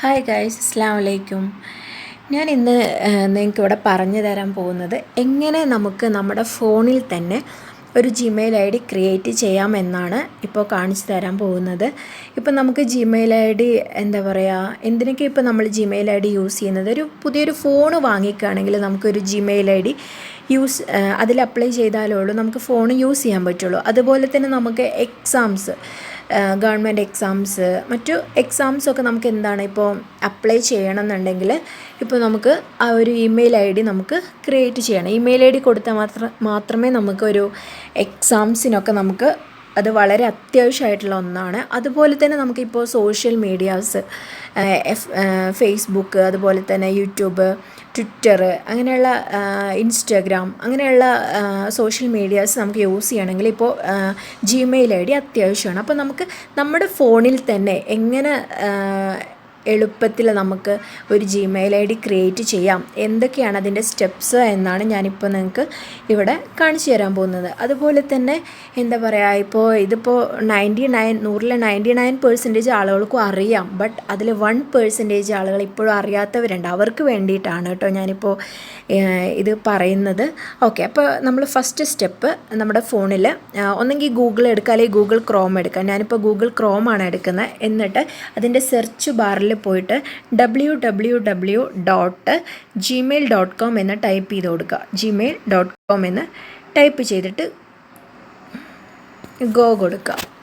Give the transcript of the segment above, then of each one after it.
Hi guys അസ്സാം വലൈക്കും ഞാൻ ഇന്ന് നിങ്ങൾക്ക് ഇവിടെ പറഞ്ഞു തരാൻ പോകുന്നത് എങ്ങനെ നമുക്ക് നമ്മുടെ ഫോണിൽ തന്നെ ഒരു ജിമെയിൽ ഐ ഡി ക്രിയേറ്റ് ചെയ്യാമെന്നാണ് ഇപ്പോൾ കാണിച്ചു തരാൻ പോകുന്നത്. ഇപ്പോൾ നമുക്ക് ജിമെയിൽ ഐ ഡി എന്താ പറയുക എന്തിനൊക്കെ ഇപ്പോൾ നമ്മൾ ജിമെയിൽ ഐ ഡി യൂസ് ചെയ്യുന്നത്? ഒരു പുതിയൊരു ഫോൺ വാങ്ങിക്കുകയാണെങ്കിൽ നമുക്കൊരു ജിമെയിൽ ഐ ഡി യൂസ് അതിൽ അപ്ലൈ ചെയ്താലേ ഉള്ളൂ. നമുക്ക് ഫോൺ യൂസ് ചെയ്യാൻ പറ്റുള്ളൂ. അതുപോലെ തന്നെ നമുക്ക് എക്സാംസ് ഗവൺമെന്റ് എക്സാംസ് മറ്റു എക്സാംസൊക്കെ നമുക്ക് എന്താണ് ഇപ്പോൾ അപ്ലൈ ചെയ്യണം എന്നുണ്ടെങ്കിൽ ഇപ്പോൾ നമുക്ക് ആ ഒരു ഇമെയിൽ ഐ ഡി നമുക്ക് ക്രിയേറ്റ് ചെയ്യണം. ഇമെയിൽ ഐ ഡി കൊടുത്താൽ മാത്രം മാത്രമേ നമുക്കൊരു എക്സാംസിനൊക്കെ നമുക്ക് അത് വളരെ അത്യാവശ്യമായിട്ടുള്ള ഒന്നാണ്. അതുപോലെ തന്നെ നമുക്കിപ്പോൾ സോഷ്യൽ മീഡിയാസ് ഫേസ്ബുക്ക് അതുപോലെ തന്നെ യൂട്യൂബ് ട്വിറ്റർ അങ്ങനെയുള്ള ഇൻസ്റ്റാഗ്രാം അങ്ങനെയുള്ള സോഷ്യൽ മീഡിയാസ് നമുക്ക് യൂസ് ചെയ്യണമെങ്കിൽ ഇപ്പോൾ ജിമെയിൽ ഐ ഡി അത്യാവശ്യമാണ്. അപ്പോൾ നമുക്ക് നമ്മുടെ ഫോണിൽ തന്നെ എങ്ങനെ എളുപ്പത്തിൽ നമുക്ക് ഒരു ജിമെയിൽ ഐ ഡി ക്രിയേറ്റ് ചെയ്യാം. എന്തൊക്കെയാണ് അതിന്റെ സ്റ്റെപ്സ് എന്നാണ് ഞാനിപ്പോൾ നിങ്ങൾക്ക് ഇവിടെ കാണിച്ചു തരാൻ പോകുന്നത്. അതുപോലെ തന്നെ എന്താ പറയുക ഇപ്പോൾ ഇതിപ്പോൾ നയന്റി നയൻ നൂറിലെ നയന്റി നയൻ പേഴ്സന്റേജ് ആളുകൾക്കും അറിയാം. ബട്ട് അതിൽ വൺ പേഴ്സന്റേജ് ആളുകൾ ഇപ്പോഴും അറിയാത്തവരുണ്ട്. അവർക്ക് വേണ്ടിയിട്ടാണ് കേട്ടോ ഞാനിപ്പോൾ ഇത് പറയുന്നത്. ഓക്കെ അപ്പോൾ നമ്മൾ ഫസ്റ്റ് സ്റ്റെപ്പ് നമ്മുടെ ഫോണിൽ ഒന്നെങ്കിൽ ഗൂഗിൾ എടുക്കുക അല്ലെങ്കിൽ ഗൂഗിൾ ക്രോം എടുക്കുക ഞാനിപ്പോൾ ഗൂഗിൾ ക്രോമാണ് എടുക്കുന്നത്. എന്നിട്ട് അതിന്റെ സെർച്ച് ബാറിൽ പോയിട്ട് W W W dot Gmail dot com എന്ന് ടൈപ്പ് ചെയ്ത് കൊടുക്കുക. ജിമെയിൽ ഡോട്ട് കോം എന്ന് ടൈപ്പ് ചെയ്തിട്ട് ഗോ കൊടുക്കുക.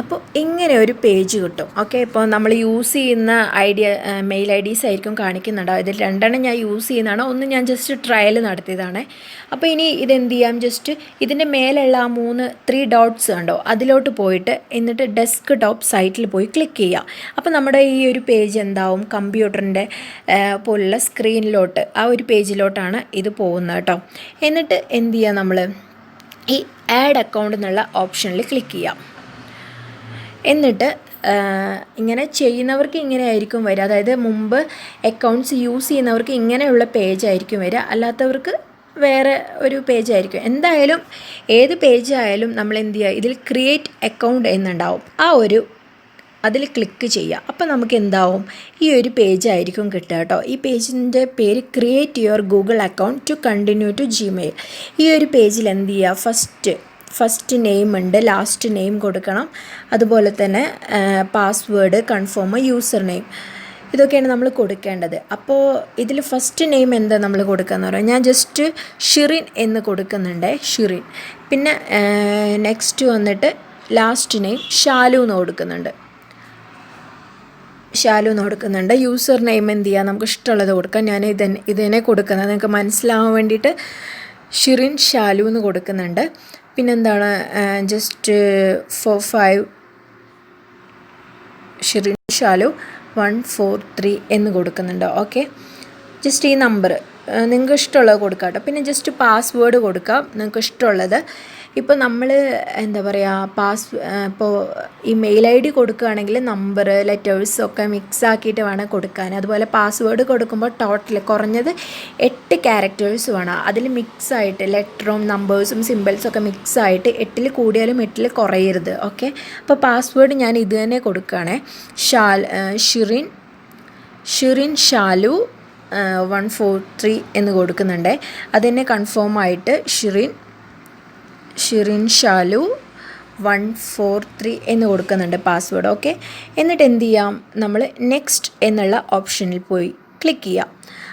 അപ്പോൾ ഇങ്ങനെ ഒരു പേജ് കിട്ടും. ഓക്കെ ഇപ്പോൾ നമ്മൾ യൂസ് ചെയ്യുന്ന ഐഡിയ മെയിൽ ഐ ഡീസ് ആയിരിക്കും കാണിക്കുന്നുണ്ടാവും ഇതിൽ രണ്ടെണ്ണം ഞാൻ യൂസ് ചെയ്യുന്നതാണ്. ഒന്ന് ഞാൻ ജസ്റ്റ് ട്രയൽ നടത്തിയതാണ്. അപ്പോൾ ഇനി ഇതെന്ത് ചെയ്യാം? ജസ്റ്റ് ഇതിന്റെ മേലുള്ള ആ മൂന്ന് ത്രീ ഡോട്ട്സ് കണ്ടോ? അതിലോട്ട് പോയിട്ട് എന്നിട്ട് ഡെസ്ക് ടോപ്പ് സൈറ്റിൽ പോയി ക്ലിക്ക് ചെയ്യുക അപ്പോൾ നമ്മുടെ ഈ ഒരു പേജ് എന്താവും? കമ്പ്യൂട്ടറിന്റെ പോലുള്ള സ്ക്രീനിലോട്ട് ആ ഒരു പേജിലോട്ടാണ് ഇത് പോകുന്നത് കേട്ടോ. എന്നിട്ട് എന്ത് ചെയ്യുക നമ്മൾ ഈ ആഡ് അക്കൗണ്ട് എന്നുള്ള ഓപ്ഷനിൽ ക്ലിക്ക് ചെയ്യാം. എന്നിട്ട് ഇങ്ങനെ ചെയ്യുന്നവർക്ക് ഇങ്ങനെ ആയിരിക്കും വരിക. അതായത് മുമ്പ് അക്കൗണ്ട്സ് യൂസ് ചെയ്യുന്നവർക്ക് ഇങ്ങനെയുള്ള പേജ് ആയിരിക്കും വരിക. അല്ലാത്തവർക്ക് വേറെ ഒരു പേജ് ആയിരിക്കും. എന്തായാലും ഏത് പേജ് ആയാലും നമ്മൾ എന്ത് ചെയ്യുക? ഇതിൽ ക്രിയേറ്റ് അക്കൗണ്ട് എന്നുണ്ടാവും. ആ ഒരു അതിൽ ക്ലിക്ക് ചെയ്യുക. അപ്പോൾ നമുക്ക് എന്താവും? ഈ ഒരു പേജ് ആയിരിക്കും കിട്ടുക കേട്ടോ. ഈ പേജിന്റെ പേര് create your Google account to continue to Gmail ഈ ഒരു പേജിൽ എന്ത് ചെയ്യുക? ഫസ്റ്റ് ഫസ്റ്റ് നെയിം ഉണ്ട് ലാസ്റ്റ് നെയിം കൊടുക്കണം. അതുപോലെ തന്നെ പാസ്വേഡ് കൺഫേം യൂസർ നെയിം ഇതൊക്കെയാണ് നമ്മൾ കൊടുക്കേണ്ടത്. അപ്പോൾ ഇതിൽ ഫസ്റ്റ് നെയിം എന്താ നമ്മൾ കൊടുക്കുകയെന്ന് പറയാം. ഞാൻ ജസ്റ്റ് ഷിറിൻ എന്ന് കൊടുക്കുന്നുണ്ട് ഷിറിൻ പിന്നെ നെക്സ്റ്റ് വന്നിട്ട് ലാസ്റ്റ് നെയിം ഷാലു എന്ന് കൊടുക്കുന്നുണ്ട്. ഷാലു എന്ന് കൊടുക്കുന്നുണ്ട്. യൂസർ നെയിം എന്ത് ചെയ്യുക നമുക്ക് ഇഷ്ടമുള്ളത് കൊടുക്കാം. ഞാൻ ഇത് ഇതിനെ കൊടുക്കുന്നത്. നിങ്ങൾക്ക് മനസ്സിലാവാൻ വേണ്ടിയിട്ട് ഷിറിൻ ഷാലു എന്ന് കൊടുക്കുന്നുണ്ട്. പിന്നെന്താണ് just four five Shirin Shalu one four three എന്ന് കൊടുക്കുന്നുണ്ട്. ഓക്കെ ജസ്റ്റ് ഈ നമ്പർ നിങ്ങൾക്ക് ഇഷ്ടമുള്ളത് കൊടുക്കാം കേട്ടോ പിന്നെ ജസ്റ്റ് പാസ്വേഡ് കൊടുക്കാം. നിങ്ങൾക്ക് ഇഷ്ടമുള്ളത് ഇപ്പോൾ നമ്മൾ എന്താ പറയുക പാസ് ഇപ്പോൾ ഈ മെയിൽ ഐ ഡി കൊടുക്കുകയാണെങ്കിൽ നമ്പർ ലെറ്റേഴ്സ് ഒക്കെ മിക്സ് ആക്കിയിട്ട് വേണം കൊടുക്കാൻ. അതുപോലെ പാസ്വേഡ് കൊടുക്കുമ്പോൾ ടോട്ടൽ കുറഞ്ഞത് എട്ട് ക്യാരക്ടേഴ്സ് വേണം. അതിൽ മിക്സ് ആയിട്ട് ലെറ്ററും നമ്പേഴ്സും സിമ്പിൾസും ഒക്കെ മിക്സ് ആയിട്ട് എട്ടിൽ കൂടിയാലും എട്ടിൽ കുറയരുത്. ഓക്കെ അപ്പോൾ പാസ്വേഡ് ഞാൻ ഇത് തന്നെ കൊടുക്കുകയാണേ. Shal Shirin Shirin Shalu one four three എന്ന് കൊടുക്കുന്നുണ്ട്. അതിനെ കൺഫേം ആയിട്ട് Shirin Shirin Shalu one four three എന്ന് കൊടുക്കുന്നുണ്ട് പാസ്വേഡ് ഓക്കെ എന്നിട്ട് എന്ത് ചെയ്യാം? നമ്മൾ നെക്സ്റ്റ് എന്നുള്ള ഓപ്ഷനിൽ പോയി ക്ലിക്ക് ചെയ്യാം.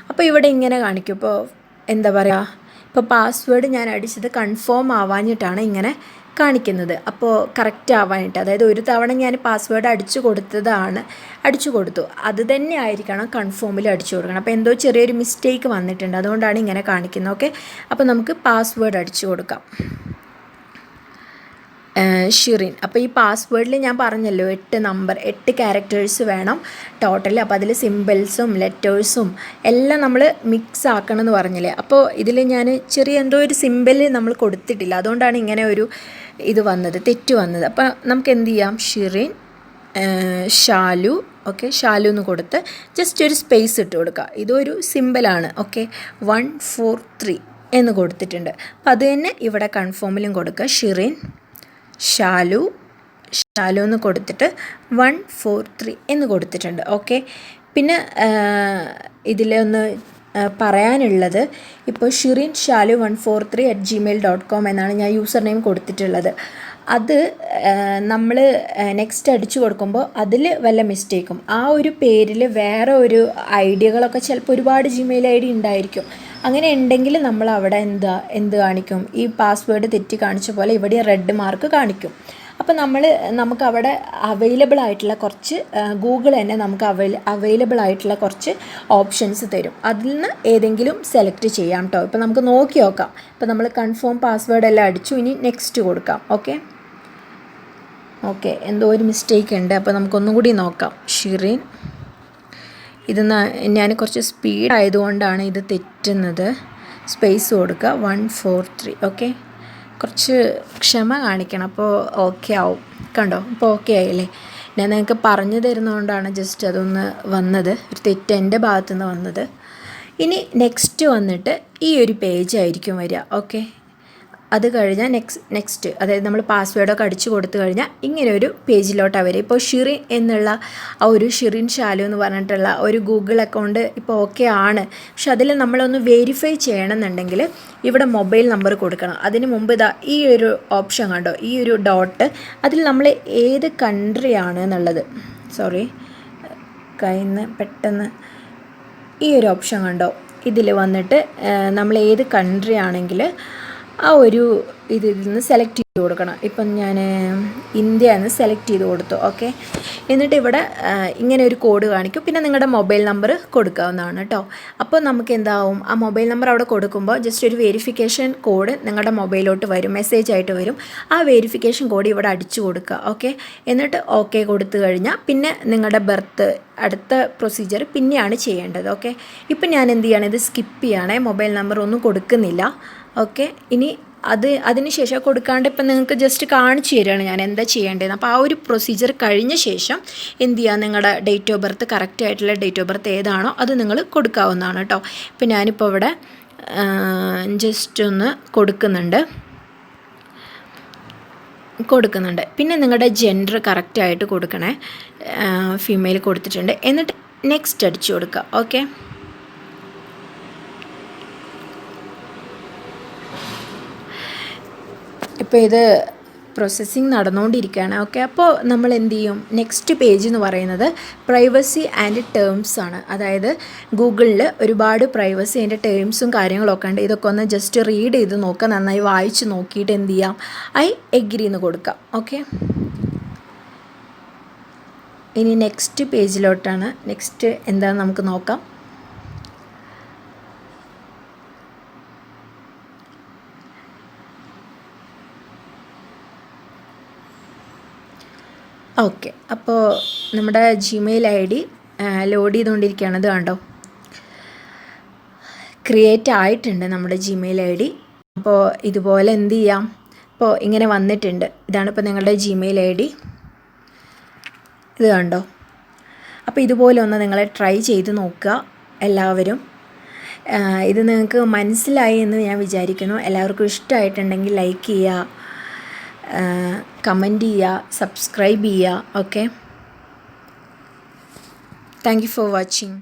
അപ്പോൾ ഇവിടെ ഇങ്ങനെ കാണിക്കും. ഇപ്പോൾ എന്താ പറയുക ഇപ്പോൾ പാസ്വേഡ് ഞാൻ അടിച്ചത് കൺഫേം ആവാഞ്ഞിട്ടാണ് ഇങ്ങനെ കാണിക്കുന്നത്. അപ്പോൾ കറക്റ്റ് ആവാനായിട്ട് അതായത് ഒരു തവണ ഞാൻ പാസ്വേഡ് അടിച്ചു കൊടുത്തതാണ് അടിച്ചു കൊടുത്തു. അത് തന്നെ ആയിരിക്കണം കൺഫേമിൽ അടിച്ചു കൊടുക്കണം. അപ്പോൾ എന്തോ ചെറിയൊരു മിസ്റ്റേക്ക് വന്നിട്ടുണ്ട്. അതുകൊണ്ടാണ് ഇങ്ങനെ കാണിക്കുന്നത് ഓക്കെ അപ്പോൾ നമുക്ക് പാസ്വേഡ് അടിച്ചു കൊടുക്കാം. ഷിറിൻ. അപ്പോൾ ഈ പാസ്വേഡിൽ ഞാൻ പറഞ്ഞല്ലോ എട്ട് നമ്പർ എട്ട് ക്യാരക്ടേഴ്സ് വേണം ടോട്ടൽ അപ്പോൾ അതിൽ സിമ്പിൾസും ലെറ്റേഴ്സും എല്ലാം നമ്മൾ മിക്സ് ആക്കണം എന്ന് പറഞ്ഞില്ലേ? അപ്പോൾ ഇതിൽ ഞാൻ ചെറിയ എന്തോ ഒരു സിമ്പിൾ നമ്മൾ കൊടുത്തിട്ടില്ല. അതുകൊണ്ടാണ് ഇങ്ങനെ ഒരു ഇത് വന്നത് തെറ്റ് വന്നത്. അപ്പോൾ നമുക്ക് എന്ത് ചെയ്യാം? ഷിറിൻ ഷാലു ഓക്കെ ഷാലു എന്ന് കൊടുത്ത് ജസ്റ്റ് ഒരു സ്പേസ് ഇട്ട് കൊടുക്കുക ഇതൊരു സിമ്പിളാണ് ഓക്കെ വൺ ഫോർ ത്രീ എന്ന് കൊടുത്തിട്ടുണ്ട്. അപ്പോൾ അത് തന്നെ ഇവിടെ കൺഫേമിലും കൊടുക്കുക ഷിറിൻ ഷാലു ഷാലു എന്ന് കൊടുത്തിട്ട് വൺ ഫോർ ത്രീ എന്ന് കൊടുത്തിട്ടുണ്ട്. ഓക്കെ? പിന്നെ ഇതിലൊന്ന് പറയാനുള്ളത് ഇപ്പോൾ Shirin Shalu one four three at Gmail dot com എന്നാണ് ഞാൻ യൂസർ നെയിം കൊടുത്തിട്ടുള്ളത്. അത് നമ്മൾ നെക്സ്റ്റ് അടിച്ചു കൊടുക്കുമ്പോൾ അതിൽ വല്ല മിസ്റ്റേക്കും ആ ഒരു പേരിൽ വേറെ ഒരു ഐഡിയകളൊക്കെ ചിലപ്പോൾ ഒരുപാട് ജിമെയിൽ ഐ ഡി ഉണ്ടായിരിക്കും. അങ്ങനെ ഉണ്ടെങ്കിൽ നമ്മൾ അവിടെ എന്താ എന്ത് കാണിക്കും? ഈ പാസ്വേഡ് തെറ്റി കാണിച്ച പോലെ ഇവിടെ റെഡ് മാർക്ക് കാണിക്കും. അപ്പോൾ നമ്മൾ നമുക്ക് അവിടെ അവൈലബിൾ ആയിട്ടുള്ള കുറച്ച് ഗൂഗിൾ തന്നെ നമുക്ക് അവൈ അവൈലബിൾ ആയിട്ടുള്ള കുറച്ച് ഓപ്ഷൻസ് തരും. അതിൽ നിന്ന് ഏതെങ്കിലും സെലക്ട് ചെയ്യാം കേട്ടോ ഇപ്പോൾ നമുക്ക് നോക്കി നോക്കാം. ഇപ്പോൾ നമ്മൾ കൺഫേം പാസ്വേഡ് എല്ലാം അടിച്ചു. ഇനി നെക്സ്റ്റ് കൊടുക്കാം. ഓക്കെ ഓക്കെ എന്തോ ഒരു മിസ്റ്റേക്ക് ഉണ്ട്. അപ്പോൾ നമുക്കൊന്നും കൂടി നോക്കാം. ഷിറിൻ. ഇത് ഞാൻ കുറച്ച് സ്പീഡ് ആയതുകൊണ്ടാണ് ഇത് തെറ്റുന്നത്. സ്പേസ് കൊടുക്കുക. വൺ ഫോർ ത്രീ ഓക്കെ കുറച്ച് ക്ഷമ കാണിക്കണം. അപ്പോൾ ഓക്കെ ആവും. കണ്ടോ? ഇപ്പോൾ ഓക്കെ ആയില്ലേ? ഞാൻ നിങ്ങൾക്ക് പറഞ്ഞു തരുന്നതുകൊണ്ടാണ് ജസ്റ്റ് അതൊന്ന് വന്നത്. ഒരു തെറ്റ് എന്റെ ഭാഗത്തുനിന്ന് വന്നത്. ഇനി നെക്സ്റ്റ് വന്നിട്ട് ഈ ഒരു പേജ് ആയിരിക്കും വരിക. ഓക്കെ അത് കഴിഞ്ഞാൽ നെക്സ്റ്റ് നെക്സ്റ്റ് അതായത് നമ്മൾ പാസ്വേഡൊക്കെ അടിച്ചു കൊടുത്തു കഴിഞ്ഞാൽ ഇങ്ങനെ ഒരു പേജിലോട്ട് അവർ ഇപ്പോൾ ഷിറിൻ എന്നുള്ള ആ ഒരു ഷിറിൻ ഷാലു എന്ന് പറഞ്ഞിട്ടുള്ള ഒരു ഗൂഗിൾ അക്കൗണ്ട് ഇപ്പോൾ ഓക്കെ ആണ്. പക്ഷെ അതിൽ നമ്മളൊന്ന് വെരിഫൈ ചെയ്യണമെന്നുണ്ടെങ്കിൽ ഇവിടെ മൊബൈൽ നമ്പർ കൊടുക്കണം. അതിന് മുമ്പ് ഇതാ ഈ ഒരു ഓപ്ഷൻ കണ്ടോ? ഈ ഒരു ഡോട്ട് അതിൽ നമ്മൾ ഏത് കൺട്രി ആണ് എന്നുള്ളത്. സോറി കയ്യിൽ നിന്ന് പെട്ടെന്ന് ഈ ഒരു ഓപ്ഷൻ കണ്ടോ? ഇതിൽ വന്നിട്ട് നമ്മൾ ഏത് കൺട്രി ആണെങ്കിൽ ആ ഒരു ഇതിൽ നിന്ന് സെലക്ട് ചെയ്ത് കൊടുക്കണം. ഇപ്പം ഞാൻ ഇന്ത്യ എന്ന് സെലക്ട് ചെയ്ത് കൊടുത്തു ഓക്കെ എന്നിട്ട് ഇവിടെ ഇങ്ങനെ ഒരു കോഡ് കാണിക്കും. പിന്നെ നിങ്ങളുടെ മൊബൈൽ നമ്പർ കൊടുക്കാവുന്നതാണ് കേട്ടോ അപ്പോൾ നമുക്ക് എന്താവും? ആ മൊബൈൽ നമ്പർ അവിടെ കൊടുക്കുമ്പോൾ ജസ്റ്റ് ഒരു വെരിഫിക്കേഷൻ കോഡ് നിങ്ങളുടെ മൊബൈലോട്ട് വരും മെസ്സേജ് ആയിട്ട് വരും. ആ വെരിഫിക്കേഷൻ കോഡ് ഇവിടെ അടിച്ചു കൊടുക്കുക ഓക്കെ എന്നിട്ട് ഓക്കെ കൊടുത്തു കഴിഞ്ഞാൽ പിന്നെ നിങ്ങളുടെ ബർത്ത് അടുത്ത പ്രൊസീജിയർ പിന്നെയാണ് ചെയ്യേണ്ടത് ഓക്കെ ഇപ്പം ഞാൻ എന്ത് ചെയ്യണം? ഇത് സ്കിപ്പ് ചെയ്യണേ. മൊബൈൽ നമ്പർ ഒന്നും കൊടുക്കുന്നില്ല. ഓക്കെ ഇനി അത് അതിന് ശേഷം കൊടുക്കാണ്ട് ഇപ്പം നിങ്ങൾക്ക് ജസ്റ്റ് കാണിച്ചു തരികയാണ് ഞാൻ എന്താ ചെയ്യേണ്ടത് അപ്പോൾ ആ ഒരു പ്രൊസീജിയർ കഴിഞ്ഞ ശേഷം എന്ത് ചെയ്യുക നിങ്ങളുടെ ഡേറ്റ് ഓഫ് ബർത്ത് കറക്റ്റ് ആയിട്ടുള്ള ഡേറ്റ് ഓഫ് ബർത്ത് ഏതാണോ അത് നിങ്ങൾ കൊടുക്കാവുന്നതാണ് കേട്ടോ ഇപ്പം ഞാനിപ്പോൾ ഇവിടെ ജസ്റ്റ് ഒന്ന് കൊടുക്കുന്നുണ്ട്. കൊടുക്കുന്നുണ്ട്. പിന്നെ നിങ്ങളുടെ ജെൻഡർ കറക്റ്റായിട്ട് കൊടുക്കണേ ഫീമെയിൽ കൊടുത്തിട്ടുണ്ട്. എന്നിട്ട് നെക്സ്റ്റ് അടിച്ചു കൊടുക്കുക ഓക്കെ? ഇപ്പോൾ ഇത് പ്രോസസ്സിങ് നടന്നുകൊണ്ടിരിക്കുകയാണ് ഓക്കെ അപ്പോൾ നമ്മൾ എന്ത് ചെയ്യും? നെക്സ്റ്റ് പേജ് എന്ന് പറയുന്നത് പ്രൈവസി ആൻഡ് ടേംസ് ആണ്. അതായത് ഗൂഗിളിൽ ഒരുപാട് പ്രൈവസി അതിന്റെ ടേംസും കാര്യങ്ങളൊക്കെ ഉണ്ട്. ഇതൊക്കെ ഒന്ന് ജസ്റ്റ് റീഡ് ചെയ്ത് നോക്കുക നന്നായി വായിച്ച് നോക്കിയിട്ട് എന്ത് ചെയ്യാം? ഐ എഗ്രി എന്ന് കൊടുക്കാം. ഓക്കെ ഇനി നെക്സ്റ്റ് പേജിലോട്ടാണ് നെക്സ്റ്റ് എന്താണെന്ന് നമുക്ക് നോക്കാം. ഓക്കെ. അപ്പോൾ നമ്മുടെ ജിമെയിൽ ഐ ഡി ലോഡ് ചെയ്തുകൊണ്ടിരിക്കുകയാണ്. ഇത് കണ്ടോ? ക്രിയേറ്റ് ആയിട്ടുണ്ട് നമ്മുടെ ജിമെയിൽ ഐ ഡി അപ്പോൾ ഇതുപോലെ എന്ത് ചെയ്യാം? ഇപ്പോൾ ഇങ്ങനെ വന്നിട്ടുണ്ട്. ഇതാണ് ഇപ്പോൾ നിങ്ങളുടെ ജിമെയിൽ ഐ ഡി ഇത് കണ്ടോ? അപ്പോൾ ഇതുപോലെ ഒന്ന് നിങ്ങൾ ട്രൈ ചെയ്ത് നോക്കുക എല്ലാവരും. ഇത് നിങ്ങൾക്ക് മനസ്സിലായി എന്ന് ഞാൻ വിചാരിക്കുന്നു. എല്ലാവർക്കും ഇഷ്ടമായിട്ടുണ്ടെങ്കിൽ ലൈക്ക് ചെയ്യുക. കമന്റ് ചെയ്യുക സബ്സ്ക്രൈബ് ചെയ്യുക okay? Thank you for watching